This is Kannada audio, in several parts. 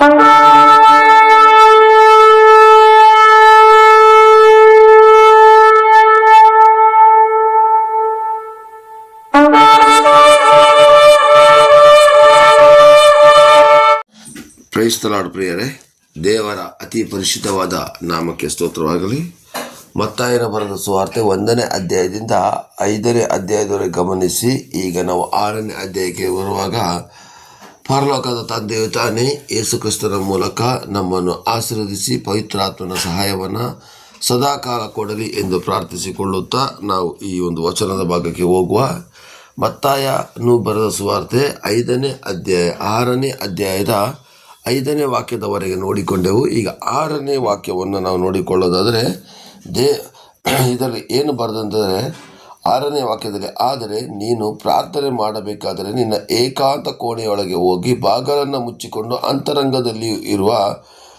ಕ್ರೈಸ್ತಲಾಡ್ ಪ್ರಿಯರೇ. ದೇವರ ಅತಿ ಪರಿಶುದ್ಧವಾದ ನಾಮಕ್ಕೆ ಸ್ತೋತ್ರವಾಗಲಿ. ಮತ್ತಾಯನ ಬರದ ಸುವಾರ್ತೆ ಒಂದನೇ ಅಧ್ಯಾಯದಿಂದ ಐದನೇ ಅಧ್ಯಾಯದವರೆಗೆ ಗಮನಿಸಿ, ಈಗ ನಾವು ಆರನೇ ಅಧ್ಯಾಯಕ್ಕೆ ಬರುವಾಗ ಪರಲೋಕದ ತಂದೆಯು ತಾನೇ ಯೇಸುಕ್ರಿಸ್ತನ ಮೂಲಕ ನಮ್ಮನ್ನು ಆಶೀರ್ವದಿಸಿ ಪವಿತ್ರಾತ್ಮನ ಸಹಾಯವನ್ನು ಸದಾಕಾಲ ಕೊಡಲಿ ಎಂದು ಪ್ರಾರ್ಥಿಸಿಕೊಳ್ಳುತ್ತಾ ನಾವು ಈ ಒಂದು ವಚನದ ಭಾಗಕ್ಕೆ ಹೋಗುವ. ಮತ್ತಾಯನು ಬರೆದ ಸುವಾರ್ತೆ ಐದನೇ ಅಧ್ಯಾಯ, ಆರನೇ ಅಧ್ಯಾಯದ ಐದನೇ ವಾಕ್ಯದವರೆಗೆ ನೋಡಿಕೊಂಡೆವು. ಈಗ ಆರನೇ ವಾಕ್ಯವನ್ನು ನಾವು ನೋಡಿಕೊಳ್ಳೋದಾದರೆ, ದೇ ಇದರಲ್ಲಿ ಏನು ಬರೆದಂದರೆ ಆರನೇ ವಾಕ್ಯದಲ್ಲಿ, ಆದರೆ ನೀನು ಪ್ರಾರ್ಥನೆ ಮಾಡಬೇಕಾದರೆ ನಿನ್ನ ಏಕಾಂತ ಕೋಣೆಯೊಳಗೆ ಹೋಗಿ ಬಾಗಲನ್ನು ಮುಚ್ಚಿಕೊಂಡು ಅಂತರಂಗದಲ್ಲಿ ಇರುವ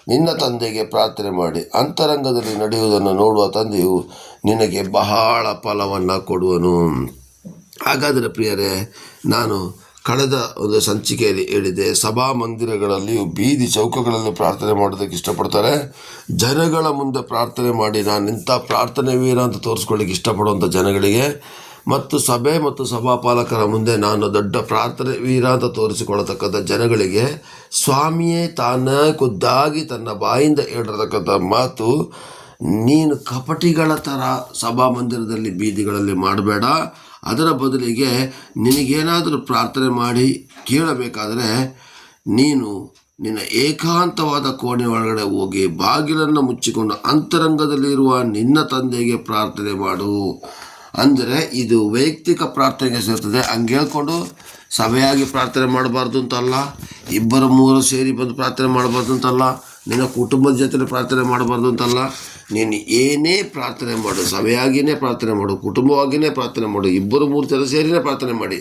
ನಿನ್ನ ತಂದೆಗೆ ಪ್ರಾರ್ಥನೆ ಮಾಡಿ. ಅಂತರಂಗದಲ್ಲಿ ನಡೆಯುವುದನ್ನು ನೋಡುವ ತಂದೆಯು ನಿನಗೆ ಬಹಳ ಫಲವನ್ನು ಕೊಡುವನು. ಹಾಗಾದರೆ ಪ್ರಿಯರೇ, ನಾನು ಕಳೆದ ಒಂದು ಸಂಚಿಕೆಯಲ್ಲಿ ಹೇಳಿದೆ, ಸಭಾ ಮಂದಿರಗಳಲ್ಲಿಯೂ ಬೀದಿ ಚೌಕಗಳಲ್ಲಿ ಪ್ರಾರ್ಥನೆ ಮಾಡೋದಕ್ಕೆ ಇಷ್ಟಪಡ್ತಾರೆ. ಜನಗಳ ಮುಂದೆ ಪ್ರಾರ್ಥನೆ ಮಾಡಿ, ನಾನು ಇಂಥ ಪ್ರಾರ್ಥನೆ ವೀರ ಅಂತ ತೋರಿಸ್ಕೊಳ್ಳಿಕ್ಕೆ ಇಷ್ಟಪಡುವಂಥ ಜನಗಳಿಗೆ. ಮತ್ತು ಸಭೆ ಮತ್ತು ಸಭಾಪಾಲಕರ ಮುಂದೆ ನಾನು ದೊಡ್ಡ ಪ್ರಾರ್ಥನೆ ವೀರ ಅಂತ ತೋರಿಸಿಕೊಳ್ಳತಕ್ಕಂಥ ಜನಗಳಿಗೆ, ಸ್ವಾಮಿಯೇ ತಾನ ಖುದ್ದಾಗಿ ತನ್ನ ಬಾಯಿಂದ ಹೇಳಿರತಕ್ಕಂಥ ಮಾತು, ನೀನು ಕಪಟಿಗಳ ಥರ ಸಭಾಮಂದಿರದಲ್ಲಿ ಬೀದಿಗಳಲ್ಲಿ ಮಾಡಬೇಡ. ಅದರ ಬದಲಿಗೆ ನಿನಗೇನಾದರೂ ಪ್ರಾರ್ಥನೆ ಮಾಡಿ ಕೇಳಬೇಕಾದರೆ ನೀನು ನಿನ್ನ ಏಕಾಂತವಾದ ಕೋಣೆ ಒಳಗಡೆ ಹೋಗಿ ಬಾಗಿಲನ್ನು ಮುಚ್ಚಿಕೊಂಡು ಅಂತರಂಗದಲ್ಲಿರುವ ನಿನ್ನ ತಂದೆಗೆ ಪ್ರಾರ್ಥನೆ ಮಾಡು. ಅಂದರೆ ಇದು ವೈಯಕ್ತಿಕ ಪ್ರಾರ್ಥನೆಗೆ ಸೇರ್ತದೆ. ಹಂಗೆ ಹೇಳ್ಕೊಂಡು ಸಭೆಯಾಗಿ ಪ್ರಾರ್ಥನೆ ಮಾಡಬಾರ್ದು ಅಂತಲ್ಲ, ಇಬ್ಬರು ಮೂರು ಸೇರಿ ಬಂದು ಪ್ರಾರ್ಥನೆ ಮಾಡಬಾರ್ದು ಅಂತಲ್ಲ, ನಿನ್ನ ಕುಟುಂಬದ ಜೊತೆ ಪ್ರಾರ್ಥನೆ ಮಾಡಬಾರ್ದು ಅಂತಲ್ಲ ನೀನು ಏನೇ ಪ್ರಾರ್ಥನೆ ಮಾಡು ಸಭೆಯಾಗಿಯೇ ಪ್ರಾರ್ಥನೆ ಮಾಡು ಕುಟುಂಬವಾಗಿಯೇ ಪ್ರಾರ್ಥನೆ ಮಾಡು, ಇಬ್ಬರು ಮೂರು ಜನ ಸೇರಿನೇ ಪ್ರಾರ್ಥನೆ ಮಾಡಿ.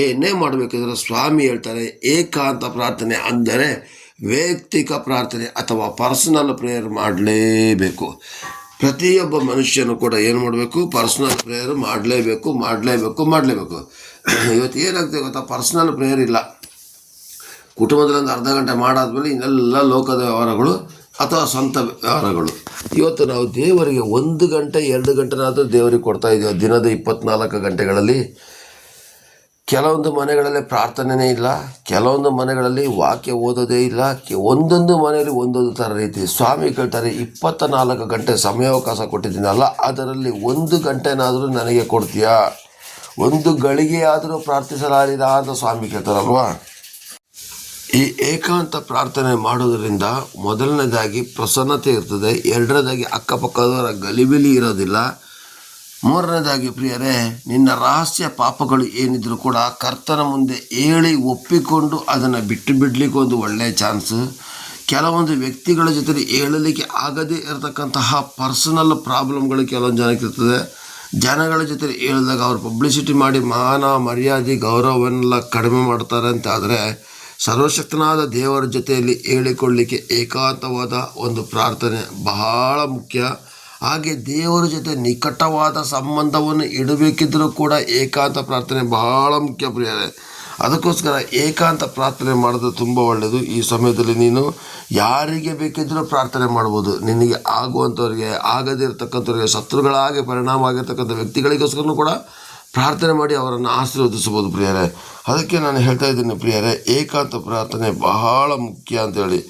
ಏನೇ ಮಾಡಬೇಕಂದ್ರೆ ಸ್ವಾಮಿ ಹೇಳ್ತಾರೆ, ಏಕಾಂತ ಪ್ರಾರ್ಥನೆ ಅಂದರೆ ವೈಯಕ್ತಿಕ ಪ್ರಾರ್ಥನೆ ಅಥವಾ ಪರ್ಸನಲ್ ಪ್ರೇಯರ್ ಮಾಡಲೇಬೇಕು. ಪ್ರತಿಯೊಬ್ಬ ಮನುಷ್ಯನು ಕೂಡ ಏನು ಮಾಡಬೇಕು? ಪರ್ಸ್ನಲ್ ಪ್ರೇಯರ್ ಮಾಡಲೇಬೇಕು ಮಾಡಲೇಬೇಕು ಮಾಡಲೇಬೇಕು. ಇವತ್ತು ಏನಾಗ್ತದೆ ಗೊತ್ತಾ? ಪರ್ಸ್ನಲ್ ಪ್ರೇಯರ್ ಇಲ್ಲ. ಕುಟುಂಬದಲ್ಲಿ ಒಂದು ಅರ್ಧ ಗಂಟೆ ಮಾಡಾದ್ಮೇಲೆ ಇನ್ನೆಲ್ಲ ಲೋಕದ ವ್ಯವಹಾರಗಳು ಅಥವಾ ಸ್ವಂತ ವ್ಯವಹಾರಗಳು. ಇವತ್ತು ನಾವು ದೇವರಿಗೆ ಒಂದು ಗಂಟೆ, ಎರಡು ಗಂಟೆನಾದರೂ ದೇವರಿಗೆ ಕೊಡ್ತಾ ಇದ್ದೀವಿ ದಿನದ ಇಪ್ಪತ್ನಾಲ್ಕು ಗಂಟೆಗಳಲ್ಲಿ ಕೆಲವೊಂದು ಮನೆಗಳಲ್ಲಿ ಪ್ರಾರ್ಥನೆಯೇ ಇಲ್ಲ, ಕೆಲವೊಂದು ಮನೆಗಳಲ್ಲಿ ವಾಕ್ಯ ಓದೋದೇ ಇಲ್ಲ ಒಂದೊಂದು ಮನೆಯಲ್ಲಿ ಒಂದೊಂದು ಥರ ರೀತಿ ಸ್ವಾಮಿ ಕೇಳ್ತಾರೆ ಇಪ್ಪತ್ತ ನಾಲ್ಕು ಗಂಟೆ ಸಮಯಾವಕಾಶ ಕೊಟ್ಟಿದ್ದೀನಲ್ಲ ಅದರಲ್ಲಿ ಒಂದು ಗಂಟೆನಾದರೂ ನನಗೆ ಕೊಡ್ತೀಯಾ? ಒಂದು ಗಳಿಗೆಯಾದರೂ ಪ್ರಾರ್ಥಿಸಲಾರಿದ ಅಂತ ಸ್ವಾಮಿ ಕೇಳ್ತಾರಲ್ವಾ? ಈ ಏಕಾಂತ ಪ್ರಾರ್ಥನೆ ಮಾಡೋದರಿಂದ ಮೊದಲನೇದಾಗಿ ಪ್ರಸನ್ನತೆ ಇರ್ತದೆ, ಎರಡನೇದಾಗಿ ಅಕ್ಕಪಕ್ಕದವರ ಗಲಿಬಿಲಿ ಇರೋದಿಲ್ಲ. ಮೂರನೇದಾಗಿ ಪ್ರಿಯರೇ, ನಿನ್ನ ರಹಸ್ಯ ಪಾಪಗಳು ಏನಿದ್ರು ಕೂಡ ಕರ್ತನ ಮುಂದೆ ಹೇಳಿ ಒಪ್ಪಿಕೊಂಡು ಅದನ್ನು ಬಿಟ್ಟು ಬಿಡಲಿಕ್ಕೆ ಒಂದು ಒಳ್ಳೆಯ ಚಾನ್ಸ್. ಕೆಲವೊಂದು ವ್ಯಕ್ತಿಗಳ ಜೊತೆ ಹೇಳಲಿಕ್ಕೆ ಆಗದೇ ಇರತಕ್ಕಂತಹ ಪರ್ಸನಲ್ ಪ್ರಾಬ್ಲಮ್ಗಳು ಕೆಲವೊಂದು ಜನಕ್ಕೆ ಇರ್ತದೆ. ಜನಗಳ ಜೊತೆ ಹೇಳಿದಾಗ ಅವ್ರು ಪಬ್ಲಿಸಿಟಿ ಮಾಡಿ ಮಾನ ಮರ್ಯಾದೆ ಗೌರವವನ್ನೆಲ್ಲ ಕಡಿಮೆ ಮಾಡ್ತಾರೆ ಅಂತ ಆದರೆ ಸರ್ವಶಕ್ತನಾದ ದೇವರ ಜೊತೆಯಲ್ಲಿ ಹೇಳಿಕೊಳ್ಳಿಕ್ಕೆ ಏಕಾಂತವಾದ ಒಂದು ಪ್ರಾರ್ಥನೆ ಬಹಳ ಮುಖ್ಯ. ಹಾಗೆ ದೇವರ ಜೊತೆ ನಿಕಟವಾದ ಸಂಬಂಧವನ್ನು ಇಡಬೇಕಿದ್ದರೂ ಕೂಡ ಏಕಾಂತ ಪ್ರಾರ್ಥನೆ ಬಹಳ ಮುಖ್ಯ ಪ್ರಿಯ ಅದಕ್ಕೋಸ್ಕರ ಏಕಾಂತ ಪ್ರಾರ್ಥನೆ ಮಾಡೋದು ತುಂಬ ಒಳ್ಳೆಯದು. ಈ ಸಮಯದಲ್ಲಿ ನೀನು ಯಾರಿಗೆ ಬೇಕಿದ್ದರೂ ಪ್ರಾರ್ಥನೆ ಮಾಡ್ಬೋದು. ನಿನಗೆ ಆಗುವಂಥವ್ರಿಗೆ ಆಗದೇ ಇರತಕ್ಕಂಥವ್ರಿಗೆ ಶತ್ರುಗಳಾಗಿ ಪರಿಣಾಮ ಆಗಿರ್ತಕ್ಕಂಥ ವ್ಯಕ್ತಿಗಳಿಗೋಸ್ಕರನೂ ಕೂಡ ಪ್ರಾರ್ಥನೆ ಮಾಡಿ ಅವರನ್ನು ಆಶೀರ್ವದಿಸ್ಬೋದು ಪ್ರಿಯರೇ. ಅದಕ್ಕೆ ನಾನು ಹೇಳ್ತಾ ಇದ್ದೀನಿ ಪ್ರಿಯರೇ, ಏಕಾಂತ ಪ್ರಾರ್ಥನೆ ಬಹಳ ಮುಖ್ಯ ಅಂತೇಳಿ.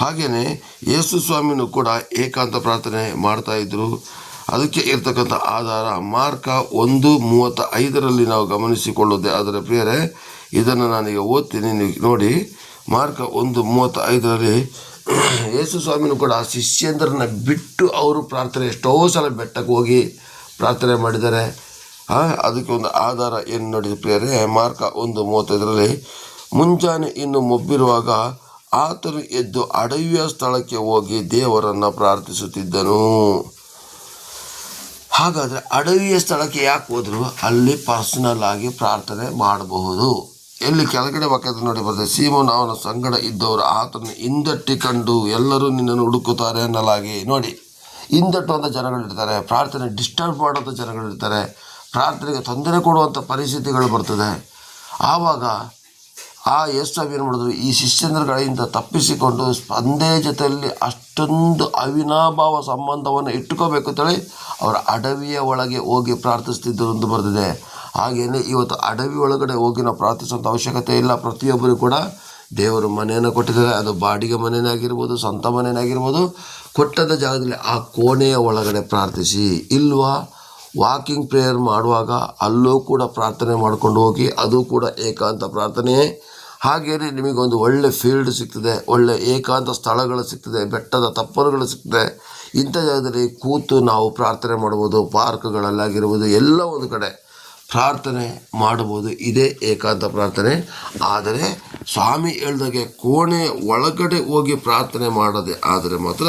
ಹಾಗೆಯೇ ಯೇಸು ಸ್ವಾಮಿನೂ ಕೂಡ ಏಕಾಂತ ಪ್ರಾರ್ಥನೆ ಮಾಡ್ತಾ ಇದ್ದರು ಅದಕ್ಕೆ ಇರ್ತಕ್ಕಂಥ ಆಧಾರ ಮಾರ್ಕ ಒಂದು ಮೂವತ್ತ ಐದರಲ್ಲಿ ನಾವು ಗಮನಿಸಿಕೊಳ್ಳುತ್ತೆ ಆದರೆ ಪ್ರಿಯರೇ, ಇದನ್ನು ನಾನೀಗ ಓದ್ತೀನಿ, ನೀವು ನೋಡಿ. ಮಾರ್ಕ ಒಂದು ಮೂವತ್ತ ಐದರಲ್ಲಿ ಯೇಸು ಸ್ವಾಮಿನೂ ಕೂಡ ಶಿಷ್ಯಂದ್ರನ್ನ ಬಿಟ್ಟು ಅವರು ಪ್ರಾರ್ಥನೆ ಎಷ್ಟೋ ಸಲ ಬೆಟ್ಟಕ್ಕೆ ಹೋಗಿ ಪ್ರಾರ್ಥನೆ ಮಾಡಿದ್ದಾರೆ. ಅದಕ್ಕೆ ಒಂದು ಆಧಾರ ಏನು ನೋಡಿದ ಪ್ರಿಯರೇ? ಮಾರ್ಕ ಒಂದು ಮೂವತ್ತೈದರಲ್ಲಿ, ಮುಂಜಾನೆ ಇನ್ನು ಮೊಬ್ಬಿರುವಾಗ ಆತನು ಎದ್ದು ಅಡವಿಯ ಸ್ಥಳಕ್ಕೆ ಹೋಗಿ ದೇವರನ್ನು ಪ್ರಾರ್ಥಿಸುತ್ತಿದ್ದನು. ಹಾಗಾದರೆ ಅಡವಿಯ ಸ್ಥಳಕ್ಕೆ ಯಾಕೆ ಹೋದ್ರು? ಅಲ್ಲಿ ಪರ್ಸನಲ್ ಆಗಿ ಪ್ರಾರ್ಥನೆ ಮಾಡಬಹುದು. ಎಲ್ಲಿ ಕೆಳಗಡೆ ವಾಕ್ಯದ ನೋಡಿ ಬರ್ತದೆ, ಸೀಮೋನ್ ಅವನ ಸಂಗಡ ಇದ್ದವರು ಆತನ ಹಿಂದಟ್ಟಿ ಕಂಡು ಎಲ್ಲರೂ ನಿನ್ನನ್ನು ಹುಡುಕುತ್ತಾರೆ ಅನ್ನಲಾಗಿ. ನೋಡಿ ಹಿಂದಟ್ಟುವಂಥ ಜನಗಳಿರ್ತಾರೆ ಪ್ರಾರ್ಥನೆ ಡಿಸ್ಟರ್ಬ್ ಮಾಡೋಂಥ ಜನಗಳಿರ್ತಾರೆ ಪ್ರಾರ್ಥನೆಗೆ ತೊಂದರೆ ಕೊಡುವಂಥ ಪರಿಸ್ಥಿತಿಗಳು ಬರ್ತದೆ. ಆವಾಗ ಆ ಯೇಸ್ವಾಮಿ ಏನು ಮಾಡಿದ್ರು? ಈ ಶಿಷ್ಯಂದ್ರಗಳಿಂದ ತಪ್ಪಿಸಿಕೊಂಡು ಸ್ಪಂದೇ ಜೊತೆಯಲ್ಲಿ ಅಷ್ಟೊಂದು ಅವಿನಾಭಾವ ಸಂಬಂಧವನ್ನು ಇಟ್ಟುಕೋಬೇಕು ಅಂತೇಳಿ ಅವರ ಅಡವಿಯ ಒಳಗೆ ಹೋಗಿ ಪ್ರಾರ್ಥಿಸ್ತಿದ್ದರು ಎಂದು ಬರೆದಿದೆ. ಹಾಗೆಯೇ ಇವತ್ತು ಅಡವಿ ಒಳಗಡೆ ಹೋಗಿ ನಾವು ಪ್ರಾರ್ಥಿಸುವಂಥ ಅವಶ್ಯಕತೆ ಇಲ್ಲ. ಪ್ರತಿಯೊಬ್ಬರು ಕೂಡ ದೇವರು ಮನೆಯನ್ನು ಕೊಟ್ಟಿದ್ದಾರೆ. ಅದು ಬಾಡಿಗೆ ಮನೆಯೇ ಆಗಿರ್ಬೋದು, ಸ್ವಂತ ಮನೆಯೇ ಆಗಿರ್ಬೋದು. ಕೊಟ್ಟದ ಜಾಗದಲ್ಲಿ ಆ ಕೋಣೆಯ ಒಳಗಡೆ ಪ್ರಾರ್ಥಿಸಿ. ಇಲ್ವಾ? ವಾಕಿಂಗ್ ಪ್ರೇಯರ್ ಮಾಡುವಾಗ ಅಲ್ಲೂ ಕೂಡ ಪ್ರಾರ್ಥನೆ ಮಾಡ್ಕೊಂಡು ಹೋಗಿ, ಅದು ಕೂಡ ಏಕಾಂತ ಪ್ರಾರ್ಥನೆಯೇ ಹಾಗೆಯೇ ನಿಮಗೊಂದು ಒಳ್ಳೆ ಫೀಲ್ಡ್ ಸಿಗ್ತದೆ, ಒಳ್ಳೆ ಏಕಾಂತ ಸ್ಥಳಗಳು ಸಿಗ್ತದೆ, ಬೆಟ್ಟದ ತಪ್ಪಲುಗಳು ಸಿಗ್ತದೆ. ಇಂಥ ಜಾಗದಲ್ಲಿ ಕೂತು ನಾವು ಪ್ರಾರ್ಥನೆ ಮಾಡ್ಬೋದು, ಪಾರ್ಕ್ಗಳಲ್ಲಾಗಿರ್ಬೋದು, ಎಲ್ಲ ಒಂದು ಕಡೆ ಪ್ರಾರ್ಥನೆ ಮಾಡಬಹುದು ಇದೇ ಏಕಾಂತ ಪ್ರಾರ್ಥನೆ. ಆದರೆ ಸ್ವಾಮಿ ಹೇಳ್ದಾಗೆ ಕೋಣೆ ಒಳಗಡೆ ಹೋಗಿ ಪ್ರಾರ್ಥನೆ ಮಾಡದೆ ಆದರೆ ಮಾತ್ರ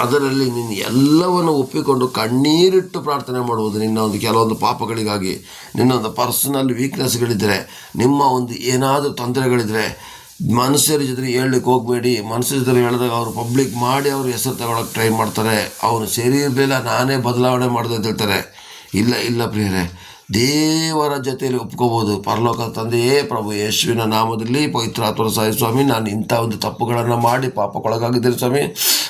ಅದರಲ್ಲಿ ನೀನು ಎಲ್ಲವನ್ನು ಒಪ್ಪಿಕೊಂಡು ಕಣ್ಣೀರಿಟ್ಟು ಪ್ರಾರ್ಥನೆ ಮಾಡುವುದು ನಿನ್ನ ಒಂದು ಕೆಲವೊಂದು ಪಾಪಗಳಿಗಾಗಿ. ನಿನ್ನೊಂದು ಪರ್ಸನಲ್ ವೀಕ್ನೆಸ್ಗಳಿದ್ದರೆ ನಿಮ್ಮ ಒಂದು ಏನಾದರೂ ತೊಂದರೆಗಳಿದ್ದರೆ ಮನುಷ್ಯರ ಜೊತೆ ಹೇಳಲಿಕ್ಕೆ ಹೋಗಬೇಡಿ. ಮನುಷ್ಯರ ಜೊತೆ ಹೇಳಿದಾಗ ಅವರು ಪಬ್ಲಿಕ್ ಮಾಡಿ ಅವ್ರ ಹೆಸರು ತಗೊಳಕ್ಕೆ ಟ್ರೈ ಮಾಡ್ತಾರೆ. ಅವನು ಸರಿ ನಾನೇ ಬದಲಾವಣೆ ಮಾಡಿದೆ ಅಂತ ಹೇಳ್ತಾರೆ. ಇಲ್ಲ ಇಲ್ಲ ಪ್ರಿಯರೇ. ದೇವರ ಜೊತೆಯಲ್ಲಿ ಒಪ್ಕೋಬೋದು. ಪರಲೋಕದ ತಂದೆಯೇ ಪ್ರಭು ಯೇಸುವಿನ ನಾಮದಲ್ಲಿ ಪವಿತ್ರಾತ್ಮರ ಸಾಯಿ ಸ್ವಾಮಿ, ನಾನು ಇಂಥ ಒಂದು ತಪ್ಪುಗಳನ್ನು ಮಾಡಿ ಪಾಪಕ್ಕೊಳಗಾಗಿದ್ದೀನಿ ಸ್ವಾಮಿ.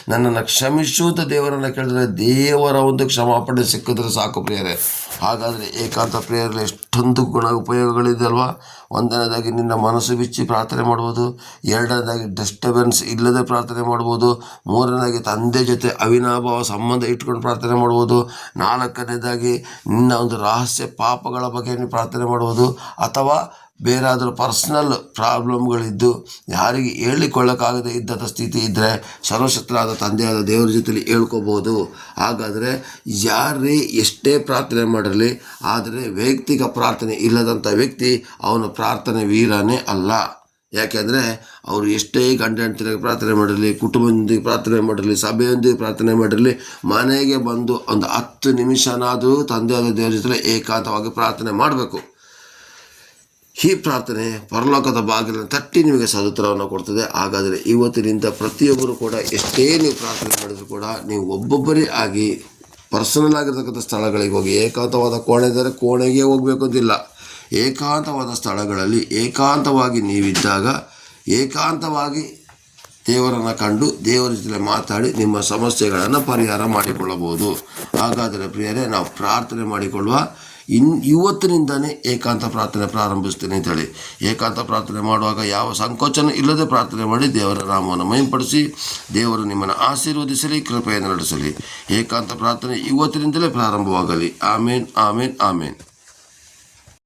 ನನ್ನನ್ನು ಕ್ಷಮಿಸು ಅಂತ ದೇವರನ್ನು ಕೇಳಿದ್ರೆ ದೇವರ ಒಂದು ಕ್ಷಮಾಪಣೆ ಸಿಕ್ಕಿದ್ರೆ ಸಾಕು ಪ್ರಿಯರೇ. ಹಾಗಾದರೆ ಏಕಾಂತ ಪ್ರಿಯರಲ್ಲಿ ಎಷ್ಟೊಂದು ಗುಣ ಉಪಯೋಗಗಳಿದೆ ಅಲ್ವಾ ಒಂದನೇದಾಗಿ ನಿನ್ನ ಮನಸ್ಸು ಬಿಚ್ಚಿ ಪ್ರಾರ್ಥನೆ ಮಾಡ್ಬೋದು. ಎರಡನೇದಾಗಿ ಡಿಸ್ಟರ್ಬೆನ್ಸ್ ಇಲ್ಲದೆ ಪ್ರಾರ್ಥನೆ ಮಾಡ್ಬೋದು. ಮೂರನೇದಾಗಿ ತಂದೆ ಜೊತೆ ಅವಿನಾಭಾವ ಸಂಬಂಧ ಇಟ್ಕೊಂಡು ಪ್ರಾರ್ಥನೆ ಮಾಡ್ಬೋದು. ನಾಲ್ಕನೇದಾಗಿ ನಿನ್ನ ಒಂದು ರಹಸ್ಯ ಪಾಪಗಳ ಬಗ್ಗೆ ನೀವು ಪ್ರಾರ್ಥನೆ ಮಾಡುವುದು ಅಥವಾ ಬೇರಾದರೂ ಪರ್ಸ್ನಲ್ ಪ್ರಾಬ್ಲಮ್ಗಳಿದ್ದು ಯಾರಿಗೆ ಹೇಳಿಕೊಳ್ಳಕ್ಕಾಗದೇ ಇದ್ದಂಥ ಸ್ಥಿತಿ ಇದ್ದರೆ ಸರ್ವಶಕ್ತರಾದ ತಂದೆಯಾದ ದೇವರ ಜೊತೆಲಿ ಹೇಳ್ಕೋಬೋದು. ಹಾಗಾದರೆ ಯಾರೇ ಎಷ್ಟೇ ಪ್ರಾರ್ಥನೆ ಮಾಡಿರಲಿ, ಆದರೆ ವೈಯಕ್ತಿಕ ಪ್ರಾರ್ಥನೆ ಇಲ್ಲದಂಥ ವ್ಯಕ್ತಿ ಅವನ ಪ್ರಾರ್ಥನೆ ವೀರನೇ ಅಲ್ಲ. ಯಾಕೆಂದರೆ ಅವರು ಎಷ್ಟೇ ಗಂಡ ಹೆಂಡತಿಗೆ ಪ್ರಾರ್ಥನೆ ಮಾಡಿರಲಿ, ಕುಟುಂಬದೊಂದಿಗೆ ಪ್ರಾರ್ಥನೆ ಮಾಡಿರಲಿ, ಸಭೆಯೊಂದಿಗೆ ಪ್ರಾರ್ಥನೆ ಮಾಡಿರಲಿ, ಮನೆಗೆ ಬಂದು ಒಂದು ಹತ್ತು ನಿಮಿಷನಾದರೂ ತಂದೆಯಾದ ದೇವರ ಜೊತೆ ಏಕಾಂತವಾಗಿ ಪ್ರಾರ್ಥನೆ ಮಾಡಬೇಕು. ಈ ಪ್ರಾರ್ಥನೆ ಪರಲೋಕದ ಬಾಗಿಲನ್ನು ತಟ್ಟಿ ನಿಮಗೆ ಸದುತ್ತರವನ್ನು ಕೊಡ್ತದೆ. ಹಾಗಾದರೆ ಇವತ್ತಿನಿಂದ ಪ್ರತಿಯೊಬ್ಬರು ಕೂಡ ಎಷ್ಟೇ ನೀವು ಪ್ರಾರ್ಥನೆ ಮಾಡಿದರೂ ಕೂಡ ನೀವು ಒಬ್ಬೊಬ್ಬರೇ ಆಗಿ ಪರ್ಸನಲ್ ಆಗಿರ್ತಕ್ಕಂಥ ಸ್ಥಳಗಳಿಗೆ ಹೋಗಿ ಏಕಾಂತವಾದ ಕೋಣೆ ಇದ್ದರೆ ಕೋಣೆಗೆ ಹೋಗಬೇಕು ಅಂತಿಲ್ಲ ಏಕಾಂತವಾದ ಸ್ಥಳಗಳಲ್ಲಿ ಏಕಾಂತವಾಗಿ ನೀವಿದ್ದಾಗ ಏಕಾಂತವಾಗಿ ದೇವರನ್ನು ಕಂಡು ದೇವರ ಜೊತೆ ಮಾತಾಡಿ ನಿಮ್ಮ ಸಮಸ್ಯೆಗಳನ್ನು ಪರಿಹಾರ ಮಾಡಿಕೊಳ್ಳಬಹುದು. ಹಾಗಾದರೆ ಪ್ರಿಯರೇ, ನಾವು ಪ್ರಾರ್ಥನೆ ಮಾಡಿಕೊಳ್ಳುವ ಇನ್ ಇವತ್ತಿನಿಂದನೇ ಏಕಾಂತ ಪ್ರಾರ್ಥನೆ ಪ್ರಾರಂಭಿಸ್ತೇನೆ ಅಂತೇಳಿ. ಏಕಾಂತ ಪ್ರಾರ್ಥನೆ ಮಾಡುವಾಗ ಯಾವ ಸಂಕೋಚನ ಇಲ್ಲದೆ ಪ್ರಾರ್ಥನೆ ಮಾಡಿ ದೇವರ ನಾಮವನ್ನು ಮೈಂಪಡಿಸಿ ದೇವರು ನಿಮ್ಮನ್ನು ಆಶೀರ್ವದಿಸಲಿ, ಕೃಪೆಯನ್ನು ನಡೆಸಲಿ. ಏಕಾಂತ ಪ್ರಾರ್ಥನೆ ಇವತ್ತಿನಿಂದಲೇ ಪ್ರಾರಂಭವಾಗಲಿ. ಆಮೇನ್ ಆಮೇನ್ ಆಮೇನ್.